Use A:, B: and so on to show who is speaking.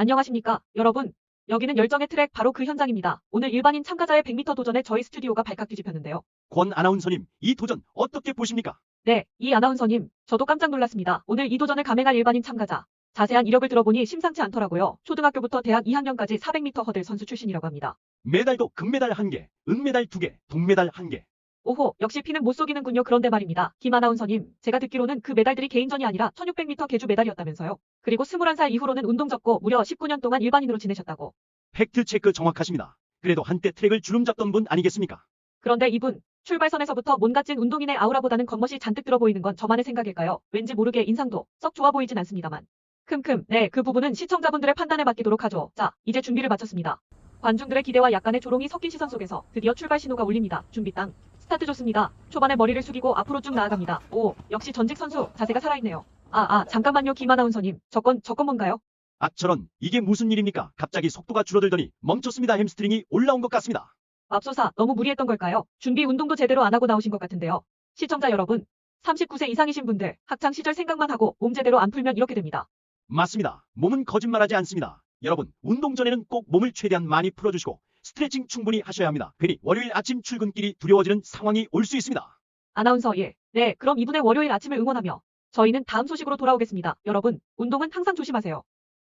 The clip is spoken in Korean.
A: 안녕하십니까, 여러분. 여기는 열정의 트랙 바로 그 현장입니다. 오늘 일반인 참가자의 100m 도전에 저희 스튜디오가 발칵 뒤집혔는데요.
B: 권 아나운서님, 이 도전 어떻게 보십니까?
A: 네, 이 아나운서님, 저도 깜짝 놀랐습니다. 오늘 이 도전을 감행할 일반인 참가자. 자세한 이력을 들어보니 심상치 않더라고요. 초등학교부터 대학 2학년까지 400m 허들 선수 출신이라고 합니다.
B: 메달도 금메달 1개, 은메달 2개, 동메달 1개.
A: 오호, 역시 피는 못 속이는군요. 그런데 말입니다. 김 아나운서님, 제가 듣기로는 그 메달들이 개인전이 아니라 1600m 계주 메달이었다면서요. 그리고 21살 이후로는 운동 접고 무려 19년 동안 일반인으로 지내셨다고.
B: 팩트 체크 정확하십니다. 그래도 한때 트랙을 주름 잡던 분 아니겠습니까?
A: 그런데 이분, 출발선에서부터 뭔가 찐 운동인의 아우라보다는 겉멋이 잔뜩 들어 보이는 건 저만의 생각일까요? 왠지 모르게 인상도 썩 좋아 보이진 않습니다만. 큼큼, 네, 그 부분은 시청자분들의 판단에 맡기도록 하죠. 자, 이제 준비를 마쳤습니다. 관중들의 기대와 약간의 조롱이 섞인 시선 속에서 드디어 출발 신호가 울립니다. 준비 땅. 스타트 좋습니다. 초반에 머리를 숙이고 앞으로 쭉 나아갑니다. 오, 역시 전직 선수, 자세가 살아있네요. 아, 아, 잠깐만요, 김 아나운서님. 저건, 저건 뭔가요?
B: 아, 저런, 이게 무슨 일입니까? 갑자기 속도가 줄어들더니 멈췄습니다. 햄스트링이 올라온 것 같습니다.
A: 맙소사, 너무 무리했던 걸까요? 준비 운동도 제대로 안 하고 나오신 것 같은데요. 시청자 여러분, 39세 이상이신 분들, 학창 시절 생각만 하고 몸 제대로 안 풀면 이렇게 됩니다.
B: 맞습니다. 몸은 거짓말하지 않습니다. 여러분, 운동 전에는 꼭 몸을 최대한 많이 풀어주시고 스트레칭 충분히 하셔야 합니다. 괜히 월요일 아침 출근길이 두려워지는 상황이 올 수 있습니다.
A: 아나운서 예. 네, 그럼 이분의 월요일 아침을 응원하며 저희는 다음 소식으로 돌아오겠습니다. 여러분, 운동은 항상 조심하세요.